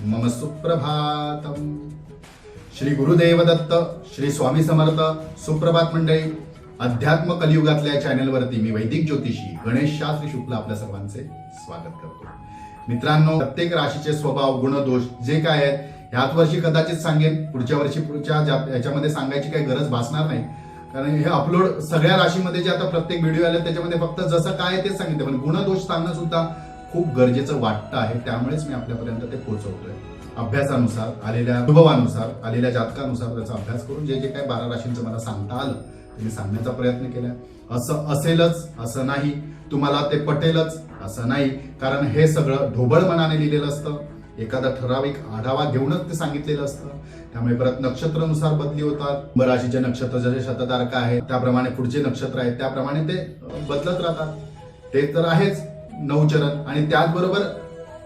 मम सुप्रभातम। श्री गुरुदेव दत्त श्री स्वामी समर्थ सुप्रभात मंडळी अध्यात्म कलियुगातल्या या चॅनलवरती मी वैदिक ज्योतिषी गणेश शास्त्री शुक्ल आपल्या सर्वांचे स्वागत करतो. मित्रांनो प्रत्येक राशीचे स्वभाव गुणदोष जे काय आहेत ह्याच वर्षी कदाचित सांगेन पुढच्या वर्षी पुढच्या याच्यामध्ये सांगायची काही गरज भासणार नाही. कारण हे अपलोड सगळ्या राशीमध्ये जे आता प्रत्येक व्हिडिओ आले त्याच्यामध्ये फक्त जसं काय ते तेच सांगितलं पण गुणदोष सांगणं सुद्धा खूप गरजेचं वाटतं आहे. त्यामुळेच मी आपल्यापर्यंत ते पोहोचवतोय. अभ्यासानुसार आलेल्या अनुभवानुसार आलेल्या जातकानुसार त्याचा अभ्यास करून जे जे काही बारा राशींचं मला सांगता आलं ते मी सांगण्याचा प्रयत्न केला. असं असेलच असं नाही. तुम्हाला ते पटेलच असं नाही. कारण हे सगळं ढोबळ मनाने लिहिलेलं असतं. एखादा ठराविक आढावा घेऊनच ते सांगितलेलं असतं. त्यामुळे परत नक्षत्रानुसार बदली होतात. राशीचे नक्षत्र जसे शततारक आहेत त्याप्रमाणे पुढचे नक्षत्र आहेत त्याप्रमाणे ते बदलत राहतात. ते तर आहेच. नवचरण आणि त्याचबरोबर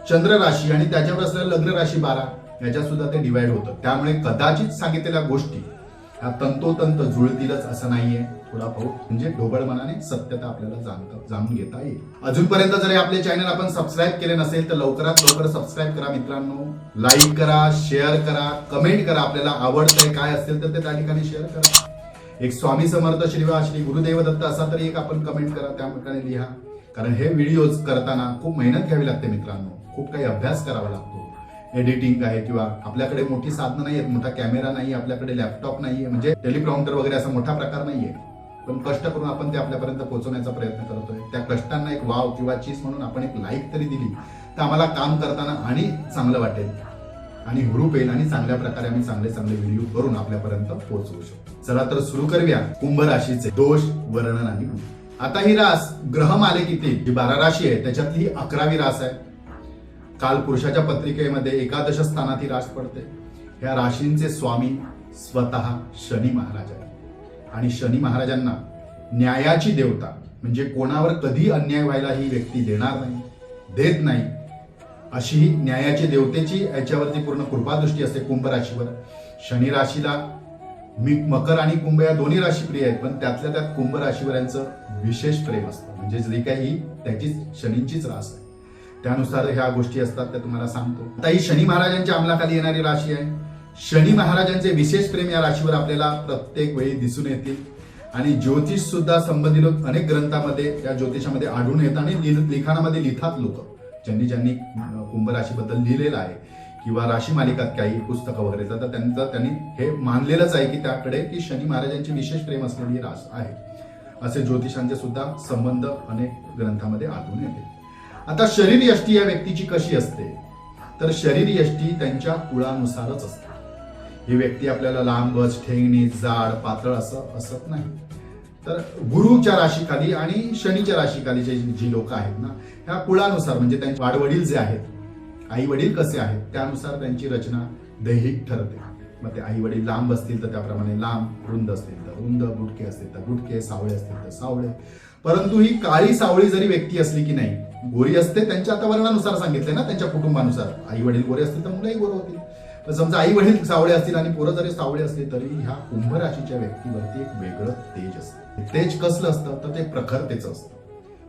चंद्र राशी आणि त्याच्यावर असलेल्या लग्न राशी बारा याच्यात सुद्धा ते डिवाइड होतं. त्यामुळे कदाचित सांगितलेल्या गोष्टी ह्या तंतोतंत जुळतीलच असं नाहीये. थोडा भाऊ म्हणजे ढोबळ मनाने सत्यता आपल्याला जाणता जाणून घेता येईल. अजूनपर्यंत जरी आपले चॅनल आपण सबस्क्राईब केले नसेल तर लवकरात लवकर सबस्क्राईब करा मित्रांनो. लाईक करा शेअर करा कमेंट करा आपल्याला आवडतंय काय असेल तर ते त्या ठिकाणी शेअर करा. एक स्वामी समर्थ श्रीवा श्री गुरुदेव दत्त असा तरी एक आपण कमेंट करा त्या ठिकाणी लिहा. कारण हे व्हिडिओज करताना खूप मेहनत घ्यावी लागते मित्रांनो. खूप काही अभ्यास करावा लागतो. एडिटिंग आहे किंवा आपल्याकडे मोठी साधनं नाही आहेत मोठा कॅमेरा नाही आपल्याकडे लॅपटॉप नाहीये म्हणजे टेलिप्रॉम्प्टर वगैरे असा मोठा प्रकार नाहीये. पण कष्ट करून आपण ते आपल्यापर्यंत पोहोचवण्याचा प्रयत्न करतोय. त्या कष्टांना एक वाव किंवा चीज म्हणून आपण एक लाईक तरी दिली तर आम्हाला काम करताना आणि चांगलं वाटेल. आणि हुरूप येईल आणि चांगल्या प्रकारे आम्ही चांगले चांगले व्हिडिओ करून आपल्यापर्यंत पोहोचवू शकतो. चला तर सुरू करूया. कुंभ राशीचे दोष वर्णन आणि गुण. आता ही रास ग्रह माले जी बारा राशी आहे त्याच्यातली ही अकरावी रास आहे. काल पुरुषाच्या पत्रिकेमध्ये एकादश स्थानात ही रास पडते. या राशींचे स्वामी स्वतः शनी महाराज आहे आणि शनी महाराजांना न्यायाची देवता म्हणजे कोणावर कधी अन्याय व्हायला ही व्यक्ती देणार नाही देत नाही अशी ही न्यायाची देवतेची याच्यावरती पूर्ण कृपादृष्टी असते कुंभ राशीवर. शनी राशीला मी मकर आणि कुंभ या दोन्ही राशी प्रिय आहेत पण त्यातल्या त्यात कुंभ राशीवर यांचं विशेष प्रेम असतं. म्हणजे जे काही त्याचीच शनींचीच रास आहे. त्यानुसार ह्या गोष्टी असतात त्या तुम्हाला सांगतो. आता ही शनी महाराजांच्या अंमलाखाली येणारी राशी आहे. शनी महाराजांचे विशेष प्रेम या राशीवर आपल्याला प्रत्येक वेळी दिसून येतील. आणि ज्योतिष सुद्धा संबंधित अनेक ग्रंथामध्ये या ज्योतिषामध्ये आढळून येतात आणि लिखाणामध्ये लिहितात लोक. ज्यांनी ज्यांनी कुंभ राशीबद्दल लिहिलेलं आहे. किंवा राशी मालिकात काही पुस्तकं वगैरे तर त्यांचा त्यांनी हे मानलेलंच आहे की त्याकडे की शनी महाराजांची विशेष प्रेम असलेली रास आहे. असे ज्योतिषांचे सुद्धा संबंध अनेक ग्रंथामध्ये आढळून येते. आता शरीर यष्टी या व्यक्तीची कशी असते? तर शरीर यष्टी त्यांच्या कुळानुसारच असते. ही व्यक्ती आपल्याला लांबच ठेंगणी जाड पातळ असं असत नाही. तर गुरुच्या राशीखाली आणि शनीच्या राशीखाली जे जी लोक आहेत ना ह्या कुळानुसार म्हणजे त्यांचे वाडवडील जे आहेत आई वडील कसे आहेत त्यानुसार त्यांची रचना दैहिक ठरते. मग ते आई वडील लांब असतील तर त्याप्रमाणे लांब रुंद असतील तर रुंद बुटके असतील तर बुटके सावळे असतील तर सावळे. परंतु ही काळी सावळी जरी व्यक्ती असली की नाही गोरी असते त्यांच्या आता वर्णानुसार सांगितले ना त्यांच्या कुटुंबानुसार. आई वडील गोरे असतील तर मुलंही गोरे होतील. तर समजा आई वडील सावळे असतील आणि पोरं जरी सावळे असले तरी ह्या कुंभ राशीच्या व्यक्तीवरती एक वेगळं तेज असतं. तेज कसलं असतं? तर ते प्रखरतेचं असतं.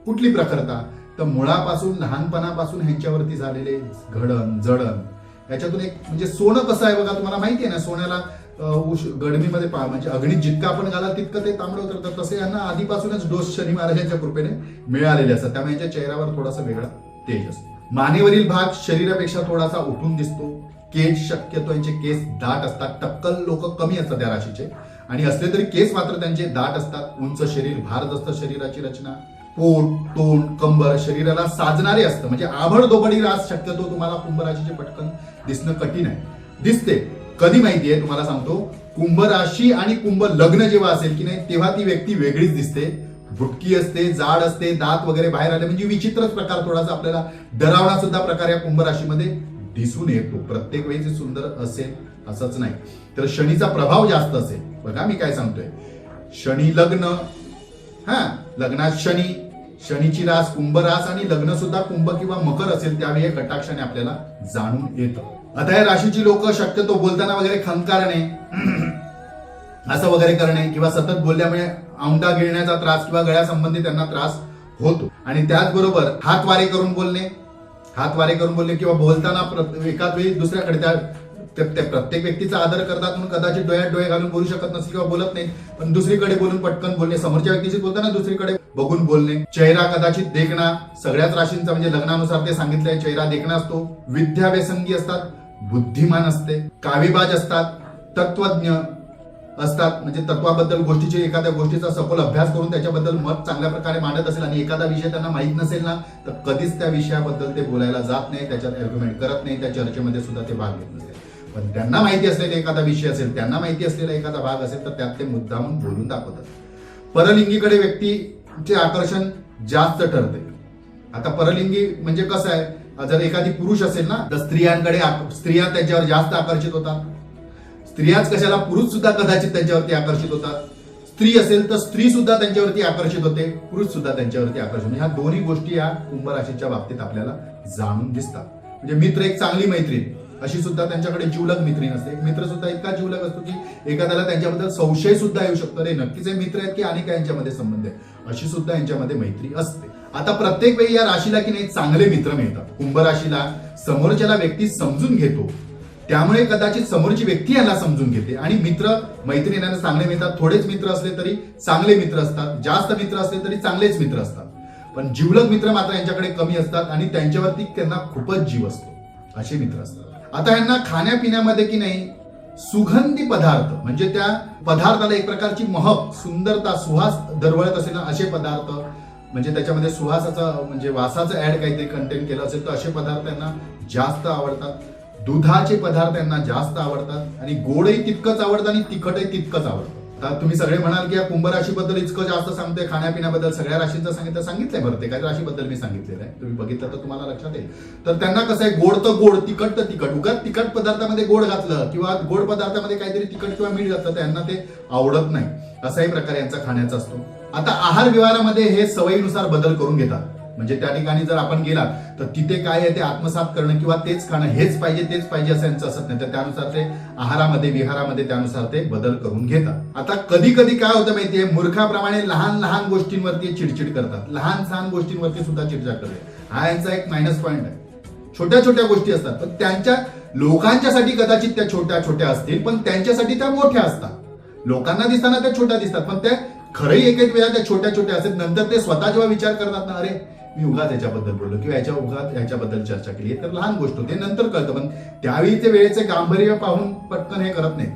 कुठली प्रखरता? तर मुळापासून लहानपणापासून ह्यांच्यावरती झालेले घडण जडण याच्यातून एक म्हणजे सोनं कसं आहे बघा तुम्हाला माहिती आहे ना सोन्याला उश गडमीमध्ये पा म्हणजे अग्नीत जितकं आपण घालाल तितकं ते तांबडं करतात तसे यांना आधीपासूनच डोस शनी महाराजांच्या कृपेने मिळालेले असतात. त्यामुळे यांच्या चेहऱ्यावर थोडासा वेगळा तेज असतो. मानेवरील भाग शरीरापेक्षा थोडासा उठून दिसतो. केस शक्यतो यांचे केस दाट असतात. टक्कल लोक कमी असतात त्या राशीचे. आणि असले तरी केस मात्र त्यांचे दाट असतात. उंच शरीर भारदस्त शरीराची रचना पोट तोंड कंबर शरीराला साजणारे असतं. म्हणजे आभड दोबडी रास शक्यतो तुम्हाला कुंभराशीचे पटकन दिसणं कठीण आहे. दिसते. कधी माहितीये तुम्हाला सांगतो. कुंभ राशी आणि कुंभ लग्न जेव्हा असेल की नाही तेव्हा ती व्यक्ती वेगळीच दिसते. भुटकी असते जाड असते दात वगैरे बाहेर आले म्हणजे विचित्रच प्रकार थोडासा आपल्याला डरावणा सुद्धा प्रकार या कुंभ राशीमध्ये दिसून येतो. प्रत्येक वेळी सुंदर असेल असंच नाही. तर शनीचा प्रभाव जास्त असेल. बघा मी काय सांगतोय. शनी लग्न हा लग्नात शनी शनीची रास कुंभ रास आणि लग्न सुद्धा कुंभ किंवा मकर असेल त्यावेळी हे कटाक्षाने आपल्याला जाणून येतं. आता या राशीची लोक शक्यतो बोलताना वगैरे खंकारणे असं वगैरे करणे किंवा सतत बोलल्यामुळे औंढा गिळण्याचा त्रास किंवा गळ्यासंबंधी त्यांना त्रास होतो. आणि त्याचबरोबर हात वारे करून बोलणे हात वारे करून बोलणे किंवा बोलताना एकाच वेळी दुसऱ्याकडे त्या त्या- प्रत्येक व्यक्तीचा आदर करतात म्हणून कदाचित डोळ्यात डोळे घालून बोलू शकत नसेल किंवा बोलत नाही पण दुसरीकडे बोलून पटकन बोलणे समोरच्या व्यक्तीशी बोलताना दुसरीकडे बघून बोलणे. चेहरा कदाचित देखणा सगळ्याच राशींचा म्हणजे लग्नानुसार ते सांगितलंय चेहरा देखणा असतो. विद्याव्यसंगी असतात बुद्धिमान असते कावीबाज असतात तत्वज्ञ असतात. म्हणजे तत्वाबद्दल गोष्टीचे एखाद्या गोष्टीचा सखोल अभ्यास करून त्याच्याबद्दल मत चांगल्या प्रकारे मांडत असेल आणि एखादा विषय त्यांना माहीत नसेल ना तर कधीच त्या विषयाबद्दल ते बोलायला जात नाही त्याच्यात आर्ग्युमेंट करत नाही त्या चर्चेमध्ये सुद्धा ते भाग घेत नसेल पण त्यांना माहिती असलेला एखादा विषय असेल त्यांना माहिती असलेला एखादा भाग असेल तर त्यात ते मुद्दामून बोलून दाखवतात. परलिंगीकडे व्यक्तीचे आकर्षण जास्त ठरते. आता परलिंगी म्हणजे कसं आहे? जर एखादी पुरुष असेल ना तर स्त्रियांकडे आक- स्त्रिया त्याच्यावर जास्त आकर्षित होतात. स्त्रियाच कशाला? पुरुष सुद्धा कदाचित त्यांच्यावरती आकर्षित होतात. स्त्री असेल तर स्त्री सुद्धा त्यांच्यावरती आकर्षित होते पुरुष सुद्धा त्यांच्यावरती आकर्षित ह्या दोन्ही गोष्टी या कुंभ राशीच्या बाबतीत आपल्याला जाणून दिसतात. म्हणजे मित्र एक चांगली मैत्रीण अशी सुद्धा त्यांच्याकडे जीवलग मित्री नसते एक मित्र सुद्धा इतका जीवलग असतो की एखाद्याला त्यांच्याबद्दल संशय सुद्धा येऊ शकतो. रे नक्कीच हे मित्र आहेत की आणि काय यांच्यामध्ये संबंध आहे? अशी सुद्धा यांच्यामध्ये मैत्री असते. आता प्रत्येक वेळी या राशीला की नाही चांगले मित्र मिळतात. कुंभ राशीला समोरच्याला व्यक्ती समजून घेतो त्यामुळे कदाचित समोरची व्यक्ती याला समजून घेते. आणि मित्र मैत्रिणींना चांगले मिळतात. थोडेच मित्र असले तरी चांगले मित्र असतात. जास्त मित्र असले तरी चांगलेच मित्र असतात. पण जीवलग मित्र मात्र यांच्याकडे कमी असतात आणि त्यांच्यावरती त्यांना खूपच जीव असतो. असे मित्र असतात. आता यांना खाण्यापिण्यामध्ये की नाही सुगंधी पदार्थ म्हणजे त्या पदार्थाला एक प्रकारची महक सुंदरता सुहास दरवळत असेल ना असे पदार्थ म्हणजे त्याच्यामध्ये सुहासाचा म्हणजे वासाचं ऍड काहीतरी कंटेंट केलं असेल तर असे पदार्थ त्यांना जास्त आवडतात. दुधाचे पदार्थ यांना जास्त आवडतात. आणि गोडही तितकंच आवडतं आणि तिखटही तितकंच आवडतं. आता तुम्ही सगळे म्हणाल की या कुंभ राशीबद्दल इतकं जास्त सांगते खाण्यापिण्याबद्दल सगळ्या राशींचं सांगितलं सांगितलंय प्रत्येकाच्या राशीबद्दल मी सांगितलेलं आहे. तुम्ही बघितलं तर तुम्हाला लक्षात येईल. तर त्यांना कसं आहे गोड तर गोड तिखट तर तिखट. उगाच तिखट पदार्थामध्ये गोड घातलं किंवा गोड पदार्थामध्ये काहीतरी तिखट किंवा मीठ घातलं त्यांना ते आवडत नाही. असाही प्रकार यांचा खाण्याचा असतो. आता आहार विहारामध्ये हे सवयीनुसार बदल करून घेतात. म्हणजे त्या ठिकाणी जर आपण गेला तर तिथे काय आहे ते आत्मसात करणं किंवा तेच खाणं हेच पाहिजे तेच पाहिजे असं यांचं असत नाही. तर त्यानुसार ते आहारामध्ये विहारामध्ये त्यानुसार ते बदल करून घेतात. आता कधी कधी काय होतं माहितीये मूर्खाप्रमाणे लहान लहान गोष्टींवरती चिडचिड करतात. लहान सहान गोष्टींवरती सुद्धा चिडचिड करतात. हा यांचा एक मायनस पॉईंट आहे. छोट्या छोट्या गोष्टी असतात. पण त्यांच्या लोकांच्यासाठी कदाचित त्या छोट्या छोट्या असतील पण त्यांच्यासाठी त्या मोठ्या असतात. लोकांना दिसताना त्या छोट्या दिसतात. पण त्या खरंही एक एक वेळा त्या छोट्या छोट्या असतात. नंतर ते स्वतः जेव्हा विचार करतात ना अरे मी उगाच याच्याबद्दल बोललो किंवा याच्या उगाच याच्याबद्दल चर्चा केली. तर लहान गोष्ट होते. नंतर कळतं पण त्यावेळी ते वेळेचे गांभीर्य पाहून पटकन हे करत नाही.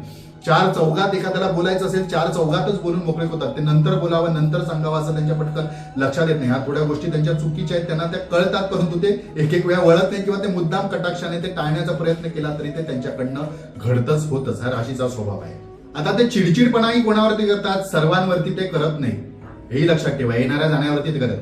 चार चौघात एखाद्याला बोलायचं असेल चार चौघातच बोलून मोकळे होतात. ते नंतर बोलावं नंतर सांगावं असं त्यांच्या पटकन लक्षात येत नाही. ह्या थोड्या गोष्टी त्यांच्या चुकीच्या आहेत त्यांना त्या कळतात परंतु ते एक एक वेळा वळत नाही किंवा ते मुद्दाम कटाक्षाने ते टाळण्याचा प्रयत्न केला तरी ते त्यांच्याकडनं घडतच होतच. हा राशीचा स्वभाव आहे. आता ते चिडचिडपणाही कोणावरती करतात? सर्वांवरती ते करत नाही. हेही लक्षात ठेवा. येणाऱ्या जाण्यावरती ते करत.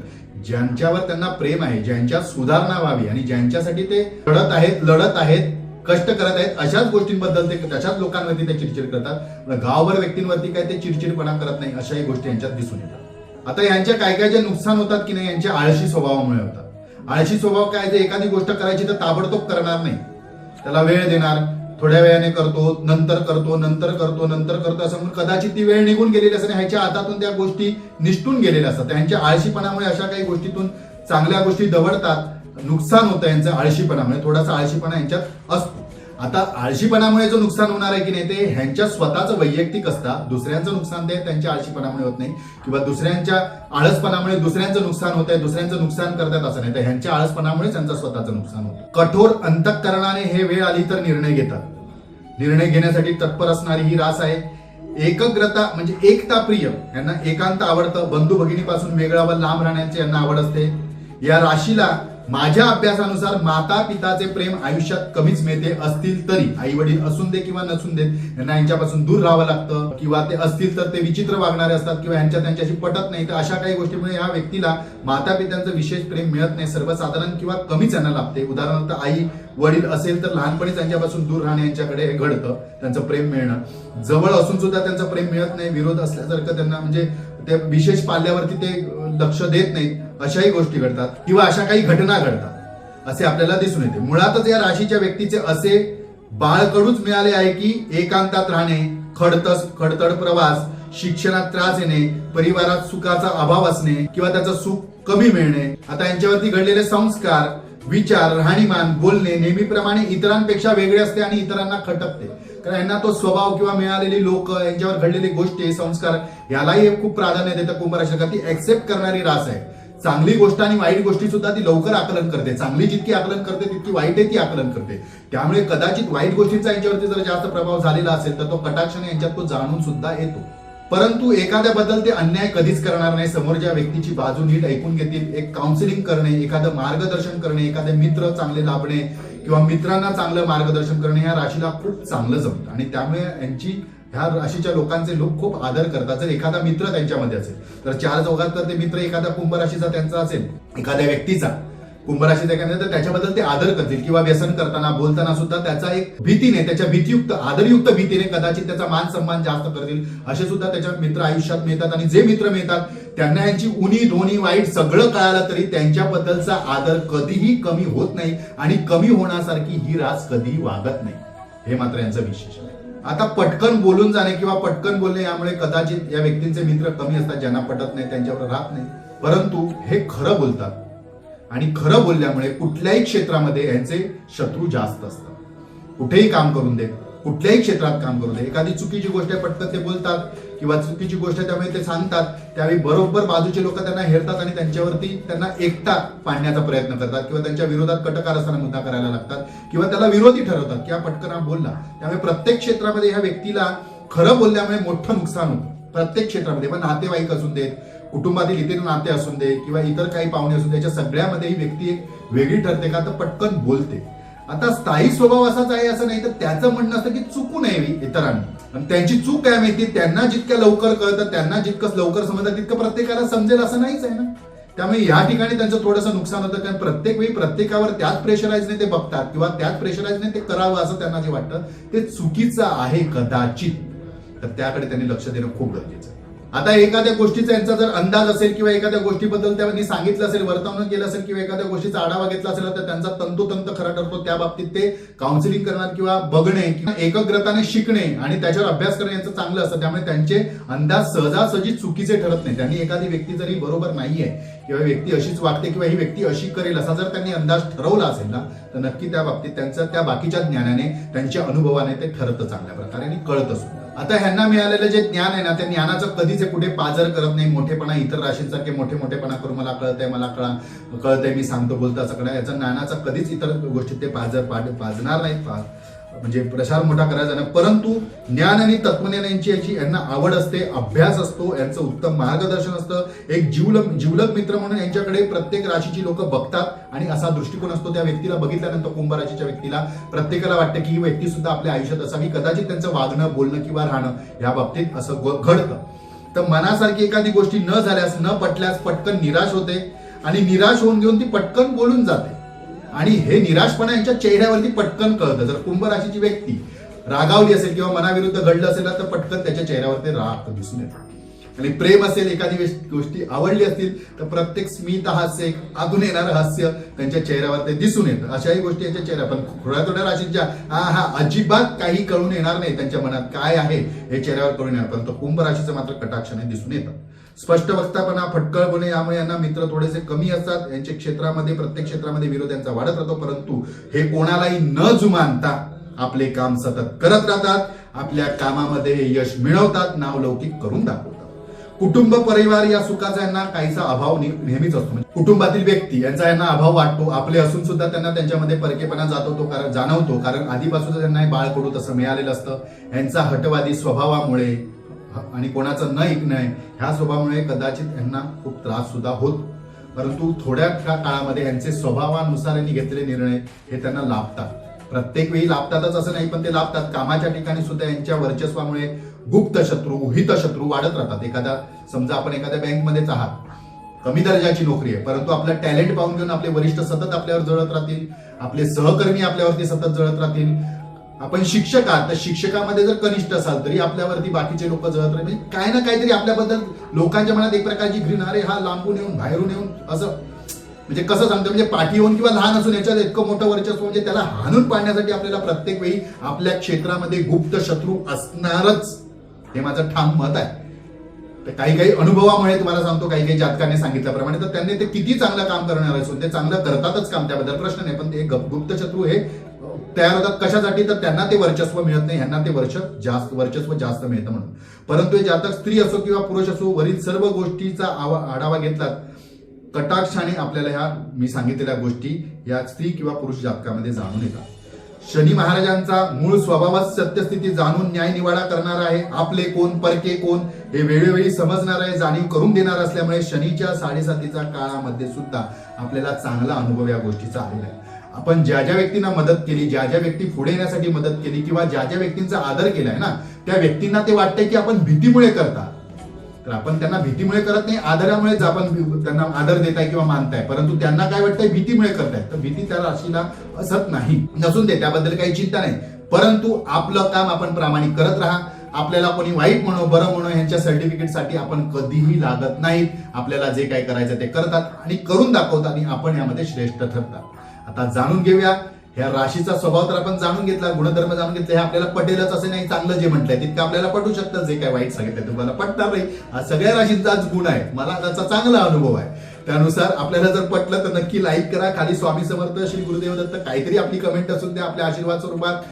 ज्यांच्यावर त्यांना प्रेम आहे ज्यांच्यात सुधारणा व्हावी आणि ज्यांच्यासाठी ते लढत आहेत लढत आहेत कष्ट करत आहेत अशाच गोष्टींबद्दल ते तशाच लोकांवरती ते चिडचिड करतात. गावभर व्यक्तींवरती काय ते चिडचिडपणा करत नाही अशाही गोष्टी यांच्यात दिसून येतात. आता यांच्या काय काय जे नुकसान होतात की नाही यांच्या आळशी स्वभावामुळे होतात. आळशी स्वभाव काय जे एखादी गोष्ट करायची तर ताबडतोब करणार नाही. त्याला वेळ देणार थोड्या वेळाने करतो नंतर करतो नंतर करतो नंतर करतो असं म्हणून कदाचित ती वेळ निघून गेलेली असते आणि ह्याच्या हातातून त्या गोष्टी निष्ठून गेलेल्या असतात. त्यांच्या आळशीपणामुळे अशा काही गोष्टीतून चांगल्या गोष्टी दवडतात. नुकसान होतं यांचं आळशीपणामुळे. थोडासा आळशीपणा यांच्यात असतो. आता आळशीपणामुळे जो नुकसान होणार आहे की नाही ते ह्यांच्या स्वतःचं वैयक्तिक असतात दुसऱ्यांचं नुकसान ते त्यांच्या आळशीपणामुळे होत नाही. किंवा दुसऱ्यांच्या आळसपणामुळे दुसऱ्यांचं नुकसान होत आहे दुसऱ्यांचं नुकसान करतात असं नाही. तर ह्यांच्या आळसपणामुळे त्यांचं स्वतःचं नुकसान होतं. कठोर अंतकरणाने हे वेळ आली तर निर्णय घेतात. निर्णय घेण्यासाठी तत्पर असणारी ही रास आहे. एकग्रता म्हणजे एकता प्रिय. यांना एकांत आवडतं. बंधू भगिनीपासून वेगळा व लांब राहण्याची यांना आवड असते. या राशीला माझ्या अभ्यासानुसार माता पिताचे प्रेम आयुष्यात कमीच मिळते असतील तरी. आई वडील असून दे किंवा नसून देत यांना यांच्यापासून दूर राहावं लागतं. किंवा ते असतील तर ते विचित्र वागणारे असतात किंवा यांच्या त्यांच्याशी पटत नाही. तर अशा काही गोष्टीमुळे या व्यक्तीला माता पित्यांचं विशेष प्रेम मिळत नाही. सर्वसाधारण किंवा कमीच यांना लाभते. उदाहरणार्थ आई वडील असेल तर लहानपणी त्यांच्यापासून दूर राहणे यांच्याकडे हे घडतं त्यांचं प्रेम मिळणं. जवळ असून सुद्धा त्यांचं प्रेम मिळत नाही. विरोध असल्यासारखं त्यांना म्हणजे ते विशेष पाल्यावरती ते लक्ष देत नाहीत अशाही गोष्टी घडतात किंवा अशा काही घटना घडतात असे आपल्याला दिसून येते. मुळातच या राशीच्या व्यक्तीचे असे बाळकडूच मिळाले आहे की एकांतात राहणे खडतस खडतड प्रवास शिक्षणात त्रास येणे परिवारात सुखाचा अभाव असणे किंवा त्याचं सुख कमी मिळणे आता यांच्यावरती घडलेले संस्कार विचार राहणीमान बोलणे नेहमीप्रमाणे इतरांपेक्षा वेगळे असते आणि इतरांना खटकते. कारण यांना तो स्वभाव किंवा मिळालेली लोक यांच्यावर घडलेली गोष्टी संस्कार यालाही खूप प्राधान्य देतं कुंभ ती ऍक्सेप्ट करणारी रास आहे. चांगली गोष्ट आणि वाईट गोष्टी सुद्धा ती लवकर आकलन करते. चांगली जितकी आकलन करते तितकी वाईट ती आकलन करते. त्यामुळे कदाचित वाईट गोष्टींचा यांच्यावरती जर जास्त प्रभाव झालेला असेल तर तो कटाक्षाने यांच्यात तो जाणून सुद्धा येतो. परंतु एखाद्याबद्दल ते अन्याय कधीच करणार नाही. समोरच्या व्यक्तीची बाजू नीट ऐकून घेतील एक काउन्सिलिंग करणे एखादं मार्गदर्शन करणे एखादे मित्र चांगले लाभणे किंवा मित्रांना चांगलं मार्गदर्शन करणे या राशीला खूप चांगलं जमतं. आणि त्यामुळे यांची ह्या राशीच्या लोकांचे लोक खूप आदर करतात. जर एखादा मित्र त्यांच्यामध्ये असेल तर चार चौघात तर ते मित्र एखादा कुंभ राशीचा त्यांचा असेल एखाद्या व्यक्तीचा. कुंभ राशीचा एखाद्या तर त्याच्याबद्दल ते आदर करतील किंवा व्यसन करताना बोलताना सुद्धा त्याचा एक भीतीने त्याच्या भीतीयुक्त आदरयुक्त भीतीने कदाचित त्याचा मान सन्मान जास्त करतील. असे सुद्धा त्याच्या मित्र आयुष्यात मिळतात आणि जे मित्र मिळतात त्यांना यांची उनी दोन्ही वाईट सगळं कळालं तरी त्यांच्याबद्दलचा आदर कधीही कमी होत नाही आणि कमी होण्यासारखी ही रास कधीही वागत नाही. हे मात्र यांचं विशेष आहे. आता पटकन बोलून जाणे किंवा पटकन बोलणे यामुळे कदाचित या व्यक्तींचे मित्र कमी असतात ज्यांना पटत नाही त्यांच्यावर राहत नाही. परंतु हे खरं बोलतात. आणि खरं बोलल्यामुळे कुठल्याही क्षेत्रामध्ये यांचे शत्रू जास्त असतात. कुठेही काम करून दे कुठल्याही क्षेत्रात काम करू दे एखादी चुकीची गोष्ट पटकन ते बोलतात किंवा चुकीची गोष्ट त्यामुळे ते सांगतात त्यावेळी बरोबर बाजूचे लोक त्यांना हेरतात आणि त्यांच्यावरती त्यांना एकटा पाडण्याचा प्रयत्न करतात किंवा त्यांच्या विरोधात कटकार असताना मुद्दा करायला लागतात किंवा त्याला विरोधी ठरवतात किंवा पटकन हा बोलला. त्यामुळे प्रत्येक क्षेत्रामध्ये ह्या व्यक्तीला खरं बोलल्यामुळे मोठं नुकसान होतं. प्रत्येक क्षेत्रामध्ये पण नातेवाईक असू देत कुटुंबातील इतर नाते असू दे किंवा इतर काही पाहुणे असू दे याच्या सगळ्यामध्ये ही व्यक्ती एक वेगळी ठरते का? तर पटकन बोलते. आता स्थायी स्वभाव असाच आहे असं नाही तर त्याचं म्हणणं असतं की चुकू नये इतरांनी. आणि त्यांची चूक काय माहिती? त्यांना जितक्या लवकर कळतं त्यांना जितकं लवकर समजतं तितकं प्रत्येकाला समजेल असं नाहीच आहे ना. त्यामुळे या ठिकाणी त्यांचं थोडंसं नुकसान होतं कारण प्रत्येक वेळी प्रत्येकावर त्याच प्रेशराईजने ते बघतात किंवा त्याच प्रेशराईजने ते करावं असं त्यांना जे वाटतं ते चुकीचं आहे कदाचित. तर त्याकडे त्यांनी लक्ष देणं खूप गरजेचं आहे. आता एखाद्या गोष्टीचा यांचा जर अंदाज असेल किंवा एखाद्या गोष्टीबद्दल त्यांनी सांगितलं असेल वर्तवणूक केलं असेल किंवा एखाद्या गोष्टीचा आढावा घेतला असेल तर त्यांचा तंतोतंत खरा ठरतो त्या बाबतीत ते काउन्सिलिंग करणार किंवा बघणे किंवा एकाग्रताने शिकणे आणि त्याच्यावर अभ्यास करणे यांचं चांगलं असतं. त्यामुळे त्यांचे अंदाज सहजासहजी चुकीचे ठरत नाही. त्यांनी एखादी व्यक्ती जरी बरोबर नाहीये किंवा व्यक्ती अशीच वागते किंवा ही व्यक्ती अशी करेल असा जर त्यांनी अंदाज ठरवला असेल ना तर नक्की त्या बाबतीत त्यांचं त्या बाकीच्या ज्ञानाने त्यांच्या अनुभवाने ते ठरतं चांगल्या प्रकारे आणि कळतं सुद्धा. आता ह्यांना मिळालेलं जे ज्ञान आहे ना त्या ज्ञानाचं कधीच कुठे पाजर करत नाही. मोठेपणा इतर राशींसारखे मोठे मोठेपणा करून मला कळतंय मला कळा कळतंय मी सांगतो बोलतो सगळं कळा. याचा ज्ञानाचा कधीच इतर गोष्टीत ते पाजर पाड पाजणार नाहीत पा- म्हणजे प्रसार मोठा करायचा नाही. परंतु ज्ञान आणि तत्वज्ञान यांची याची यांना आवड असते अभ्यास असतो यांचं उत्तम मार्गदर्शन असतं. एक जीवलक जीवलक मित्र म्हणून यांच्याकडे प्रत्येक राशीची लोक बघतात आणि असा दृष्टिकोन असतो त्या व्यक्तीला बघितल्यानंतर कुंभ राशीच्या व्यक्तीला प्रत्येकाला वाटतं की ही व्यक्ती सुद्धा आपल्या आयुष्यात असावी. कदाचित त्यांचं वागणं बोलणं किंवा राहणं या बाबतीत असं घडतं. तर मनासारखी एखादी गोष्टी न झाल्यास न पटल्यास पटकन निराश होते आणि निराश होऊन घेऊन ती पटकन बोलून जाते. आणि हे निराशपणा यांच्या चेहऱ्यावरती पटकन कळतं. जर कुंभ राशीची व्यक्ती रागावली असेल किंवा मनाविरुद्ध घडलं असेल तर पटकन त्याच्या चेहऱ्यावरती राग दिसून येतं. आणि प्रेम असेल एखादी गोष्टी आवडली असतील तर प्रत्येक स्मित हास्य एक आतून येणारं हास्य त्यांच्या चेहऱ्यावर ते दिसून येतं. अशाही गोष्टी यांच्या चेहऱ्या पण थोड्या थोड्या राशींच्या हा हा अजिबात काही कळून येणार नाही त्यांच्या मनात काय आहे हे चेहऱ्यावर कळून येणार. परंतु कुंभ राशीचं मात्र कटाक्षाने दिसून येतं. स्पष्ट वक्तापणा फटकळपणे यामुळे यांना मित्र थोडेसे कमी असतात. यांच्या क्षेत्रामध्ये प्रत्येक क्षेत्रामध्ये विरोध यांचा वाढत राहतो. परंतु हे कोणालाही न जुमानता आपले काम सतत करत राहतात. आपल्या कामामध्ये यश मिळवतात. नावलौकिक करून दाखवतात. कुटुंब परिवार या सुखाचा यांना काहीसा अभाव नेहमीच असतो. म्हणजे कुटुंबातील व्यक्ती यांचा यांना अभाव वाटतो. आपले असून सुद्धा त्यांना त्यांच्यामध्ये परकेपणा जातो तो कारण जाणवतो. कारण आधीपासून त्यांना हे बाळकडू तसं मिळालेलं असतं. यांचा हटवादी स्वभावामुळे आणि कोणाचं न ऐकणं ह्या स्वभावामुळे कदाचित यांना खूप त्रास सुद्धा होतो. परंतु थोड्या काळामध्ये यांचे स्वभावानुसार यांनी घेतलेले निर्णय हे त्यांना लाभतात. प्रत्येक वेळी लाभतातच असं नाही पण ते लाभतात. कामाच्या ठिकाणी सुद्धा यांच्या वर्चस्वामुळे गुप्त शत्रू उहित शत्रू वाढत राहतात. एखादा समजा आपण एखाद्या बँकमध्येच आहात कमी दर्जाची नोकरी आहे परंतु आपलं टॅलेंट पाहून घेऊन आपले वरिष्ठ सतत आपल्यावर जळत राहतील आपले सहकर्मी आपल्यावरती सतत जळत राहतील आपण शिक्षक आहात तर शिक्षकामध्ये जर कनिष्ठ असाल तरी आपल्यावरती बाकीचे लोक जळत राहतील म्हणजे काय ना काहीतरी आपल्याबद्दल लोकांच्या मनात एक प्रकारची घृणा अरे हा लांबून येऊन बाहेरून येऊन असं. म्हणजे कसं सांगतो म्हणजे पाठी येऊन किंवा लहान असून याच्यात इतकं मोठं वर्चस्व म्हणजे त्याला हाणून पाडण्यासाठी आपल्याला प्रत्येक वेळी आपल्या क्षेत्रामध्ये गुप्त शत्रू असणारच. हे माझं ठाम मत आहे. तर काही काही अनुभवामुळे तुम्हाला सांगतो काही काही जातकांनी सांगितल्याप्रमाणे. तर त्यांनी ते किती चांगलं काम करणार असून ते चांगलं करतातच काम. त्याबद्दल प्रश्न नाही पण ते गुप्त शत्रू हे तयार होतात. कशासाठी? तर त्यांना ते वर्चस्व मिळत नाही. यांना ते वर्ष जास्त वर्चस्व जास्त मिळतं म्हणून. परंतु हे जातक स्त्री असो किंवा पुरुष असो वरील सर्व गोष्टीचा आढावा घेतलात कटाक्षाने आपल्याला ह्या मी सांगितलेल्या गोष्टी या स्त्री किंवा पुरुष जातकामध्ये जाणून येतात. शनी महाराजांचा मूळ स्वभावच सत्यस्थिती जाणून न्याय निवाडा करणार आहे. आपले कोण परके कोण हे वेळोवेळी समजणार आहे जाणीव करून देणार असल्यामुळे शनीच्या साडेसातीच्या काळामध्ये सुद्धा आपल्याला चांगला अनुभव या गोष्टीचा आलेला आहे. आपण ज्या ज्या व्यक्तींना मदत केली ज्या ज्या व्यक्ती पुढे येण्यासाठी मदत केली किंवा ज्या ज्या व्यक्तींचा आदर केलाय ना त्या व्यक्तींना ते वाटतंय की आपण भीतीमुळे करता तर आपण त्यांना भीतीमुळे करत नाही आदरामुळेच आपण त्यांना आदर देताय किंवा मानताय. परंतु त्यांना काय वाटतंय? भीतीमुळे करताय तर भीती त्या राशीला असत नाही. नसून दे त्याबद्दल काही चिंता नाही. परंतु आपलं काम आपण प्रामाणिक करत राहा. आपल्याला कोणी वाईट म्हणो बरं म्हणो यांच्या सर्टिफिकेटसाठी आपण कधीही लागत नाहीत. आपल्याला जे काय करायचं ते करतात आणि करून दाखवतात आणि आपण यामध्ये श्रेष्ठ ठरतात. आता जाणून घेऊया. ह्या राशीचा स्वभाव तर आपण जाणून घेतला गुणधर्म जाणून घेतले हे आपल्याला पटेलच असं नाही चांगलं जे म्हटलंय तितकं आपल्याला पटू शकतं जे काय वाईट सांगितलं तुम्हाला पटणार नाही. हा सगळ्या राशींचाच गुण आहे. मला त्याचा चांगला अनुभव आहे. त्यानुसार आपल्याला जर पटलं तर नक्की लाईक करा. खाली स्वामी समर्थ श्री गुरुदेव दत्त काहीतरी आपली कमेंट असून द्या आपल्या आशीर्वाद स्वरूपात.